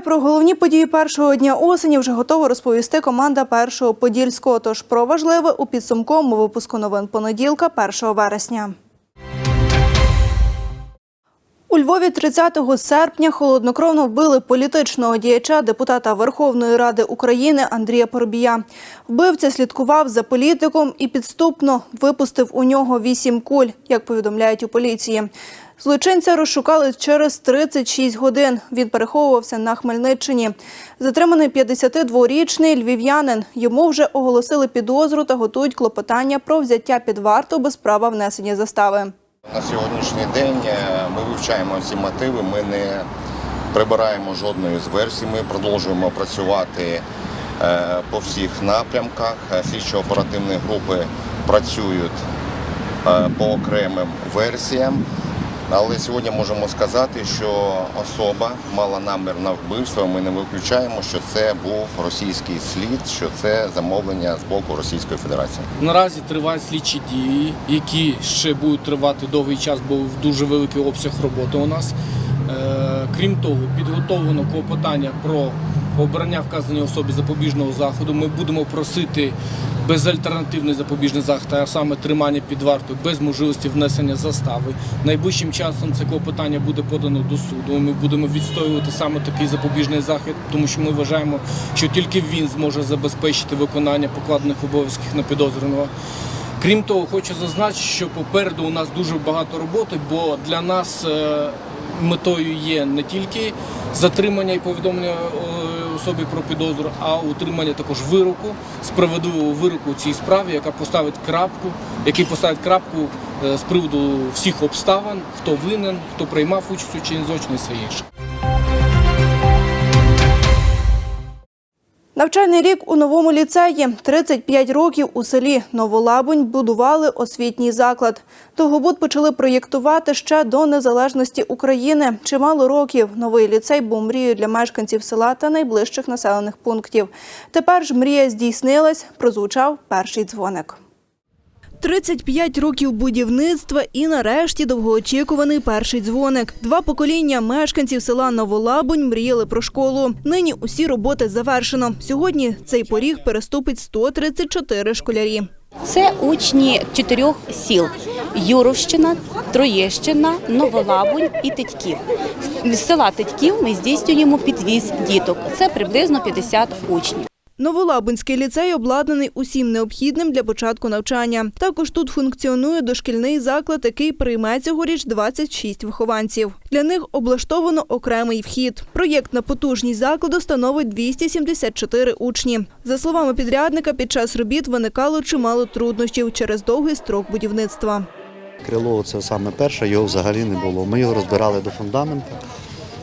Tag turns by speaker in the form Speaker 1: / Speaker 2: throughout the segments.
Speaker 1: про головні події першого дня осені вже готова розповісти команда першого подільського. Тож про важливе у підсумковому випуску новин понеділка, 1 вересня. У Львові 30 серпня холоднокровно вбили політичного діяча, депутата Верховної Ради України Андрія Поробія. Вбивця слідкував за політиком і підступно випустив у нього вісім куль, як повідомляють у поліції. Злочинця розшукали через 36 годин. Він переховувався на Хмельниччині. Затриманий 52-річний львів'янин. Йому вже оголосили підозру та готують клопотання про взяття під варту без права внесення застави.
Speaker 2: На сьогоднішній день е, ми вивчаємо ці мотиви, ми не прибираємо жодної з версій, ми продовжуємо працювати е, по всіх напрямках. Слідчо-оперативні групи працюють е, по окремим версіям. Але сьогодні можемо сказати, що особа мала намір на вбивство. Ми не виключаємо, що це був російський слід, що це замовлення з боку Російської Федерації.
Speaker 3: Наразі тривають слідчі дії, які ще будуть тривати довгий час, бо дуже великий обсяг роботи у нас. Е, Крім того, підготовлено клопотання про обрання вказаної особи запобіжного заходу. Ми будемо просити безальтернативний запобіжний захід, а саме тримання під вартою без можливості внесення застави. Найближчим часом це клопотання буде подано до суду. Ми будемо відстоювати саме такий запобіжний захід, тому що ми вважаємо, що тільки він зможе забезпечити виконання покладених обов'язків на підозрюваного. Крім того, хочу зазначити, що попереду у нас дуже багато роботи, бо для нас е, метою є не тільки затримання і повідомлення е, особі про підозру, а утримання також вироку, справедливого вироку у цій справі, яка поставить крапку, який поставить крапку е, з приводу всіх обставин, хто винен, хто приймав участь у чині злочину все інше.
Speaker 1: Навчальний рік у новому ліцеї. 35 років у селі Новолабунь будували освітній заклад. Довгобуд почали проєктувати ще до незалежності України. Чимало років новий ліцей був мрією для мешканців села та найближчих населених пунктів. Тепер ж мрія здійснилась, прозвучав перший дзвоник. 35 років будівництва і нарешті довгоочікуваний перший дзвоник. Два покоління мешканців села Новолабунь мріяли про школу. Нині усі роботи завершено. Сьогодні цей поріг переступить 134 школярі.
Speaker 4: Це учні чотирьох сіл: Юровщина, Троєщина, Новолабунь і Титьків. З села Титьків ми здійснюємо підвіз діток. Це приблизно 50 учнів.
Speaker 1: Новолабунський ліцей обладнаний усім необхідним для початку навчання. Також тут функціонує дошкільний заклад, який прийме цьогоріч 26 вихованців. Для них облаштовано окремий вхід. Проєктна потужність закладу становить 274 учні. За словами підрядника, під час робіт виникало чимало труднощів через довгий строк будівництва.
Speaker 5: Крило це саме перше, його взагалі не було. Ми його розбирали до фундаменту.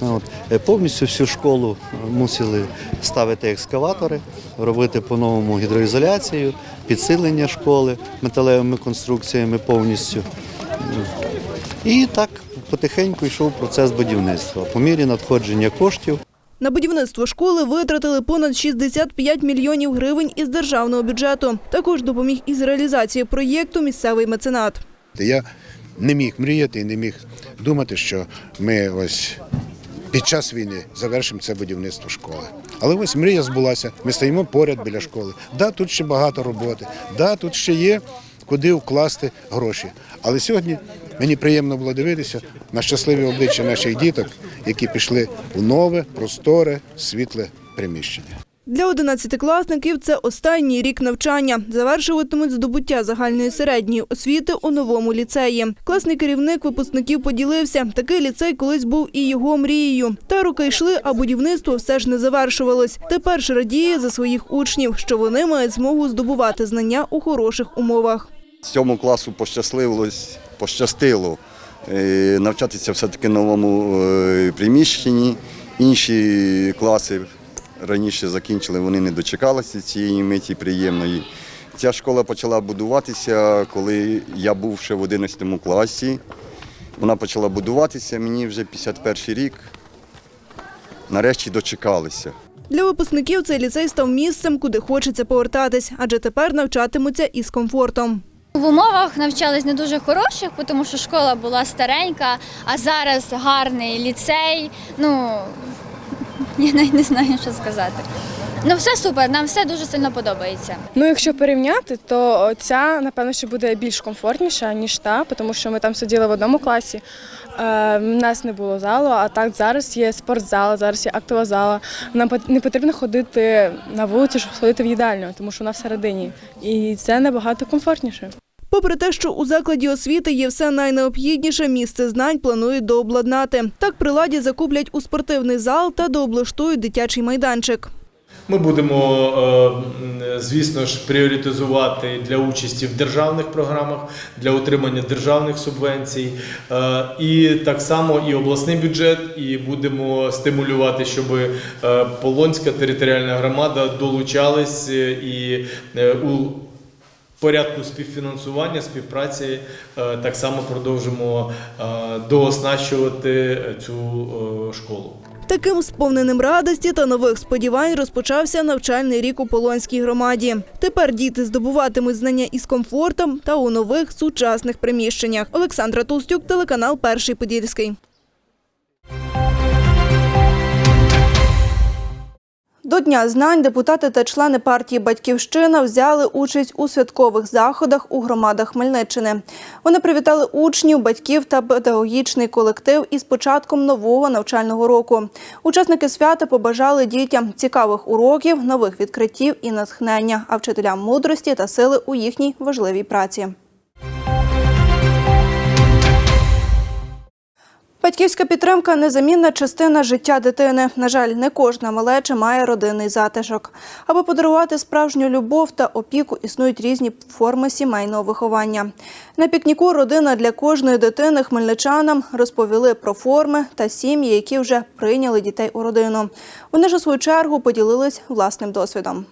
Speaker 5: От. Е, Повністю всю школу мусили ставити екскаватори, робити по-новому гідроізоляцію, підсилення школи металевими конструкціями повністю. І так потихеньку йшов процес будівництва. По мірі надходження коштів
Speaker 1: На будівництво школи витратили понад 65 мільйонів гривень із державного бюджету. Також допоміг із реалізацією проєкту місцевий меценат.
Speaker 6: Я не міг мріяти і не міг думати, що ми ось під час війни завершимо це будівництво школи. Але ось мрія збулася. Ми стоїмо поряд біля школи. Да, тут ще багато роботи, да, тут ще є куди вкласти гроші. Але сьогодні мені приємно було дивитися на щасливі обличчя наших діток, які пішли у нове, просторе, світле приміщення.
Speaker 1: Для одинадцятикласників це останній рік навчання. Завершуватимуть здобуття загальної середньої освіти у новому ліцеї. Класний керівник випускників поділився. Такий ліцей колись був і його мрією. Та роки йшли, а будівництво все ж не завершувалось. Тепер ж радіє за своїх учнів, що вони мають змогу здобувати знання у хороших умовах.
Speaker 7: Цьому класу пощасливилось, пощастило е, навчатися все-таки новому е, приміщенні. Інші класи раніше закінчили, вони не дочекалися цієї миті приємної. Ця школа почала будуватися, коли я був ще в 11 класі. Вона почала будуватися, мені вже 51 рік. Нарешті дочекалися.
Speaker 1: Для випускників цей ліцей став місцем, куди хочеться повертатись, адже тепер навчатимуться із комфортом.
Speaker 8: В умовах навчались не дуже хороших, тому що школа була старенька, а зараз гарний ліцей. Ну Я навіть не знаю, що сказати. Ну, все супер, нам все дуже сильно подобається.
Speaker 9: Ну, якщо порівняти, то ця, напевно, що буде більш комфортніша, ніж та, тому що ми там сиділи в одному класі. Е, в нас не було залу, а так зараз є спортзал, зараз є актова зала. Нам не потрібно ходити на вулицю, щоб сходити в їдальню, тому що вона всередині. І це набагато комфортніше.
Speaker 1: Попри те, що у закладі освіти є все найнеобхідніше, місце знань планують дообладнати. Так при ладі закуплять у спортивний зал та дооблаштують дитячий майданчик.
Speaker 10: Ми будемо, е, звісно ж, пріоритизувати для участі в державних програмах, для отримання державних субвенцій, Е, і так само і обласний бюджет, і будемо стимулювати, щоб е, Полонська територіальна громада долучалась і у порядку співфінансування, співпраці е, так само продовжимо е, дооснащувати цю е, школу.
Speaker 1: Таким сповненим радості та нових сподівань розпочався навчальний рік у Полонській громаді. Тепер діти здобуватимуть знання із комфортом та у нових сучасних приміщеннях. Олександра Толстюк, телеканал Перший Подільський. До Дня знань депутати та члени партії Батьківщина взяли участь у святкових заходах у громадах Хмельниччини. Вони привітали учнів, батьків та педагогічний колектив із початком нового навчального року. Учасники свята побажали дітям цікавих уроків, нових відкриттів і натхнення, а вчителям мудрості та сили у їхній важливій праці. Батьківська підтримка незамінна частина життя дитини. На жаль, не кожна малеча має родинний затишок. Аби подарувати справжню любов та опіку, існують різні форми сімейного виховання. На пікніку родина для кожної дитини хмельничанам розповіли про форми та сім'ї, які вже прийняли дітей у родину. Вони ж у свою чергу поділились власним досвідом.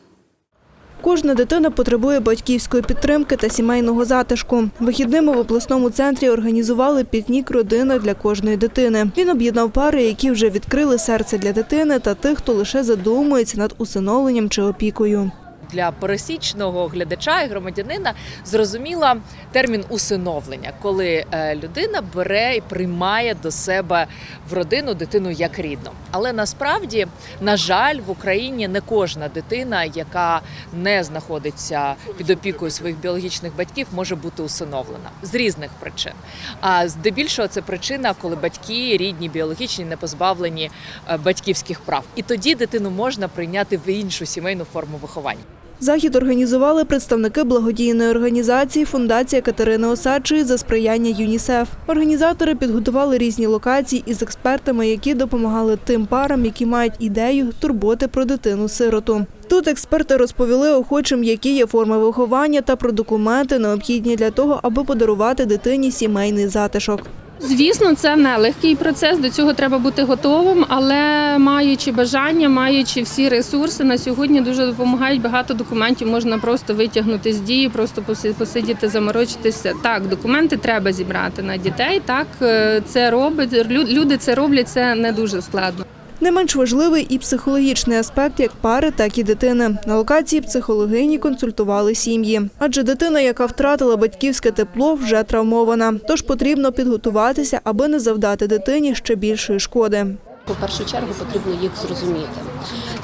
Speaker 1: Кожна дитина потребує батьківської підтримки та сімейного затишку. Вихідними в обласному центрі організували пікнік родина для кожної дитини. Він об'єднав пари, які вже відкрили серце для дитини, та тих, хто лише задумується над усиновленням чи опікою.
Speaker 11: Для пересічного глядача і громадянина зрозуміла термін усиновлення, коли е, людина бере і приймає до себе в родину дитину як рідну. Але насправді, на жаль, в Україні не кожна дитина, яка не знаходиться під опікою своїх біологічних батьків, може бути усиновлена з різних причин. А здебільшого це причина, коли батьки рідні, біологічні, не позбавлені е, батьківських прав. І тоді дитину можна прийняти в іншу сімейну форму виховання.
Speaker 1: Захід організували представники благодійної організації Фундація Катерини Осадчої за сприяння ЮНІСЕФ. Організатори підготували різні локації із експертами, які допомагали тим парам, які мають ідею турботи про дитину-сироту. Тут експерти розповіли охочим, які є форми виховання та про документи, необхідні для того, аби подарувати дитині сімейний затишок.
Speaker 12: Звісно, це не легкий процес. До цього треба бути готовим, але маючи бажання, маючи всі ресурси, на сьогодні дуже допомагають багато документів. Можна просто витягнути з дії, просто поси- посидіти, заморочитися. Так, документи треба зібрати на дітей. Так е, це робить. Люди це роблять. Це не дуже складно.
Speaker 1: Не менш важливий і психологічний аспект як пари, так і дитини. На локації психологині консультували сім'ї. Адже дитина, яка втратила батьківське тепло, вже травмована. Тож потрібно підготуватися, аби не завдати дитині ще більшої шкоди.
Speaker 13: По першу чергу потрібно їх зрозуміти.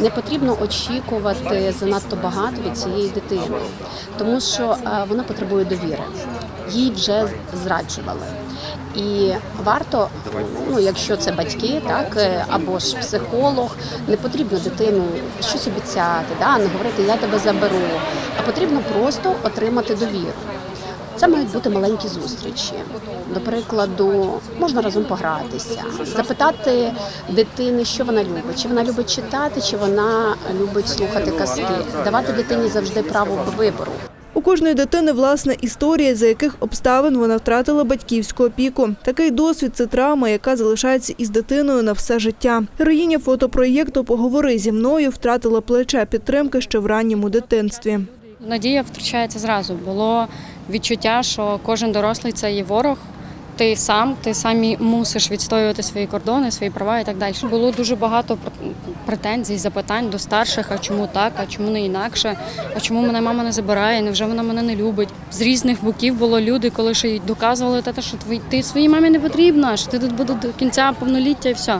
Speaker 13: Не потрібно очікувати занадто багато від цієї дитини, тому що е, вона потребує довіри. Їй вже зраджували. І варто, ну якщо це батьки, так е, або ж психолог, не потрібно дитину щось обіцяти, да, не говорити я тебе заберу, а потрібно просто отримати довіру. Це мають бути маленькі зустрічі. До прикладу, можна разом погратися, запитати дитини, що вона любить, чи вона любить читати, чи вона любить слухати казки, давати дитині завжди право вибору.
Speaker 1: У кожної дитини власна історія, за яких обставин вона втратила батьківську опіку. Такий досвід це травма, яка залишається із дитиною на все життя. Героїня фотопроєкту Поговори зі мною втратила плече підтримки ще в ранньому дитинстві.
Speaker 14: Надія втрачається зразу. Було відчуття, що кожен дорослий це є ворог. Ти сам, ти самі мусиш відстоювати свої кордони, свої права і так далі. Було дуже багато пр- претензій, запитань до старших, а чому так, а чому не інакше, а чому мене мама не забирає, невже вона мене не любить. З різних боків було люди, коли ще й доказували те, що твій- ти своїй мамі не потрібна, що ти тут буде до кінця повноліття і все.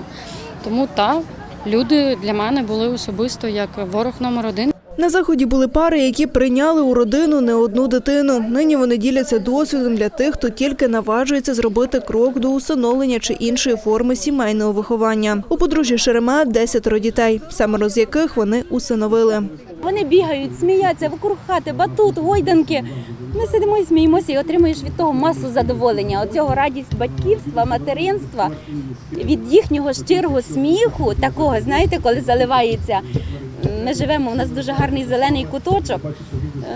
Speaker 14: Тому та Люди для мене були особисто як ворог номер один.
Speaker 1: На заході були пари, які прийняли у родину не одну дитину. Нині вони діляться досвідом для тих, хто тільки наважується зробити крок до усиновлення чи іншої форми сімейного виховання. У подружжя Шеремет десятеро дітей, семеро з яких вони усиновили.
Speaker 4: Вони бігають, сміються вокруг хати, батут, гойданки. Ми сидимо і сміємося і отримуєш від того масу задоволення. Оцього радість батьківства, материнства, від їхнього щирого сміху, такого, знаєте, коли заливається. Ми живемо, у нас дуже гарний зелений куточок.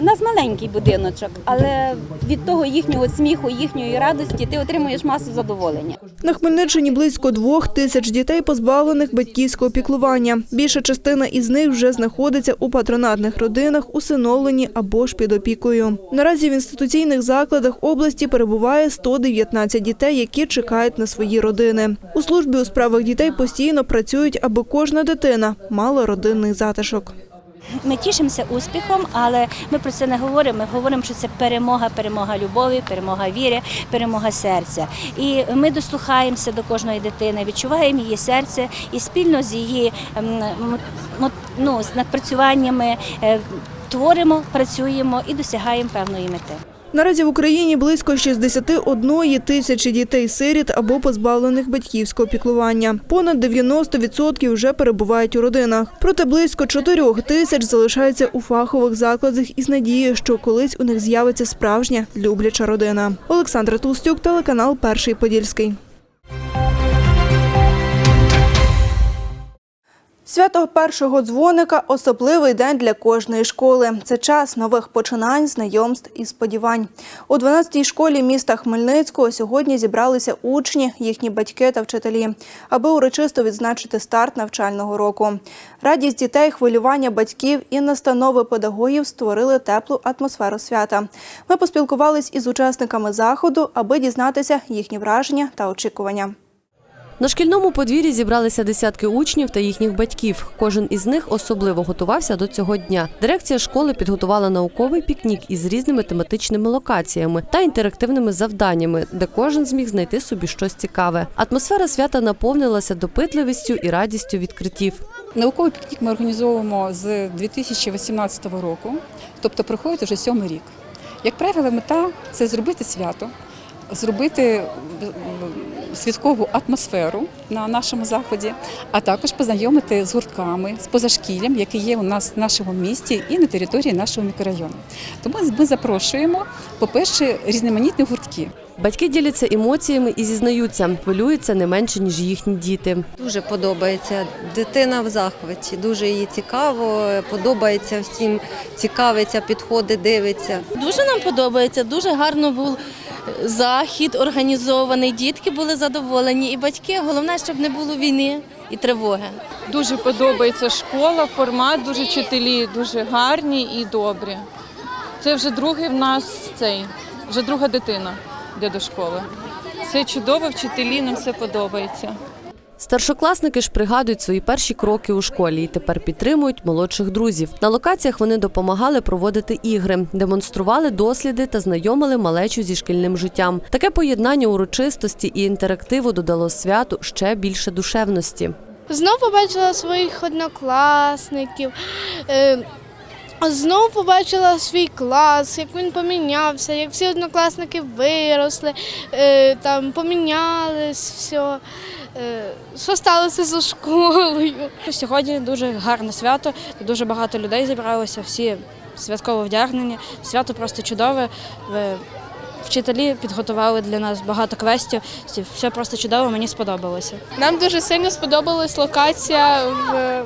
Speaker 4: У нас маленький будиночок, але від того їхнього сміху, їхньої радості ти отримуєш масу задоволення.
Speaker 1: На Хмельниччині близько двох тисяч дітей позбавлених батьківського піклування. Більша частина із них вже знаходиться у патронатних родинах, усиновлені або ж під опікою. Наразі в інституційних закладах області перебуває 119 дітей, які чекають на свої родини. У службі у справах дітей постійно працюють, аби кожна дитина мала родинний затишок.
Speaker 4: Ми тішимося успіхом, але ми про це не говоримо. Ми говоримо, що це перемога, перемога любові, перемога віри, перемога серця. І ми дослухаємося до кожної дитини, відчуваємо її серце і спільно з її ем, ну, з напрацюваннями е, творимо, працюємо і досягаємо певної мети.
Speaker 1: Наразі в Україні близько 61 тисячі дітей-сиріт або позбавлених батьківського піклування. Понад 90% вже перебувають у родинах. Проте близько 4 тисяч залишаються у фахових закладах із надією, що колись у них з'явиться справжня любляча родина. Олександра Толстюк, телеканал Перший Подільський. Свято першого дзвоника особливий день для кожної школи. Це час нових починань, знайомств і сподівань. У 12-й школі міста Хмельницького сьогодні зібралися учні, їхні батьки та вчителі, аби урочисто відзначити старт навчального року. Радість дітей, хвилювання батьків і настанови педагогів створили теплу атмосферу свята. Ми поспілкувались із учасниками заходу, аби дізнатися їхні враження та очікування.
Speaker 15: На шкільному подвір'ї зібралися десятки учнів та їхніх батьків. Кожен із них особливо готувався до цього дня. Дирекція школи підготувала науковий пікнік із різними тематичними локаціями та інтерактивними завданнями, де кожен зміг знайти собі щось цікаве. Атмосфера свята наповнилася допитливістю і радістю відкриттів.
Speaker 16: Науковий пікнік ми організовуємо з 2018 року, тобто проходить вже сьомий рік. Як правило, мета це зробити свято, зробити е, святкову атмосферу на нашому заході, а також познайомити з гуртками, з позашкіллям, які є у нас в нашому місті і на території нашого мікрорайону. Тому ми запрошуємо, по-перше, різноманітні гуртки.
Speaker 15: Батьки діляться емоціями і зізнаються, хвилюються не менше ніж їхні діти.
Speaker 17: Дуже подобається. Дитина в захваті, дуже їй цікаво, подобається всім, цікавиться, підходить, дивиться.
Speaker 18: Дуже нам подобається, дуже гарно був захід організований. Дітки були задоволені, і батьки. Головне, щоб не було війни і тривоги.
Speaker 12: Дуже подобається школа, формат, дуже вчителі, дуже гарні і добрі. Це вже другий в нас цей, вже друга дитина йде до школи. Все чудово, вчителі, нам все подобається.
Speaker 15: Старшокласники ж пригадують свої перші кроки у школі і тепер підтримують молодших друзів. На локаціях вони допомагали проводити ігри, демонстрували досліди та знайомили малечу зі шкільним життям. Таке поєднання урочистості і інтерактиву додало святу ще більше душевності.
Speaker 19: Знову побачила своїх однокласників. Е, Знову побачила свій клас, як він помінявся, як всі однокласники виросли, е, там помінялись, все. Е, Що сталося зі школою?
Speaker 20: Сьогодні дуже гарне свято, дуже багато людей зібралося, всі святково вдягнені. Свято просто чудове. Вчителі підготували для нас багато квестів. Все просто чудово, мені сподобалося.
Speaker 19: Нам дуже сильно сподобалась локація в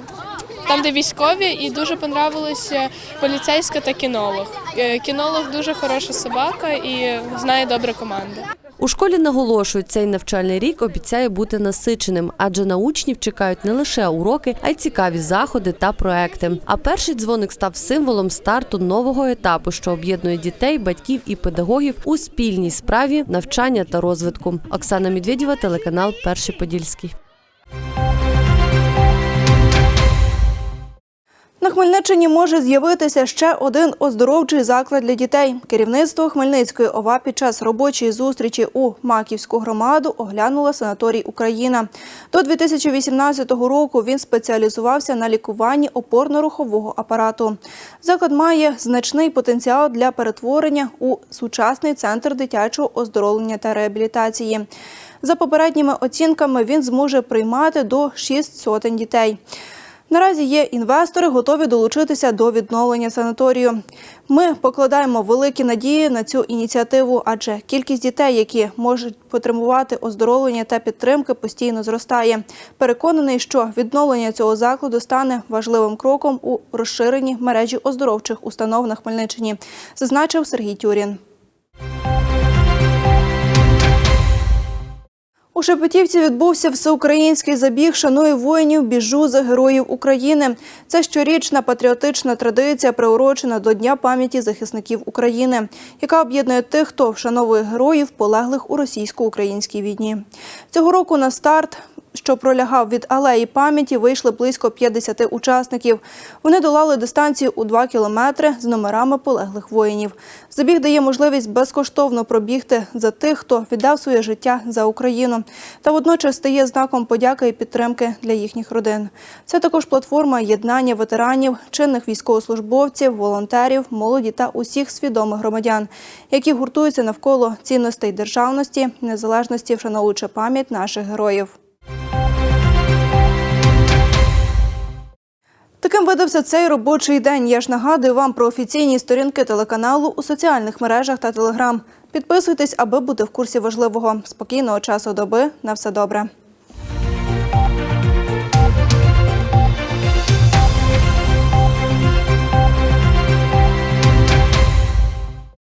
Speaker 19: там, де військові, і дуже понравилося поліцейська та кінолог. Е, Кінолог дуже хороша собака і знає добре команди.
Speaker 15: У школі наголошують, цей навчальний рік обіцяє бути насиченим, адже на учнів чекають не лише уроки, а й цікаві заходи та проекти. А перший дзвоник став символом старту нового етапу, що об'єднує дітей, батьків і педагогів у спільній справі навчання та розвитку. Оксана Медведєва, телеканал Перший Подільський.
Speaker 1: На Хмельниччині може з'явитися ще один оздоровчий заклад для дітей. Керівництво Хмельницької ОВА під час робочої зустрічі у Маківську громаду оглянула санаторій Україна. До 2018 року він спеціалізувався на лікуванні опорно-рухового апарату. Заклад має значний потенціал для перетворення у сучасний центр дитячого оздоровлення та реабілітації. За попередніми оцінками він зможе приймати до 6 сотень дітей. Наразі є інвестори, готові долучитися до відновлення санаторію. Ми покладаємо великі надії на цю ініціативу, адже кількість дітей, які можуть потребувати оздоровлення та підтримки, постійно зростає. Переконаний, що відновлення цього закладу стане важливим кроком у розширенні мережі оздоровчих установ на Хмельниччині, зазначив Сергій Тюрін. У Шепетівці відбувся всеукраїнський забіг шанує воїнів, біжу за героїв України. Це щорічна патріотична традиція, приурочена до Дня пам'яті захисників України, яка об'єднує тих, хто вшановує героїв, полеглих у російсько-українській війні. Цього року на старт що пролягав від алеї пам'яті, вийшли близько 50 учасників. Вони долали дистанцію у 2 кілометри з номерами полеглих воїнів. Забіг дає можливість безкоштовно пробігти за тих, хто віддав своє життя за Україну, та водночас стає знаком подяки і підтримки для їхніх родин. Це також платформа єднання ветеранів, чинних військовослужбовців, волонтерів, молоді та усіх свідомих громадян, які гуртуються навколо цінностей державності, незалежності, вшановуючи пам'ять наших героїв. Таким видався цей робочий день. Я ж нагадую вам про офіційні сторінки телеканалу у соціальних мережах та телеграм. Підписуйтесь, аби бути в курсі важливого. Спокійного часу доби. На все добре.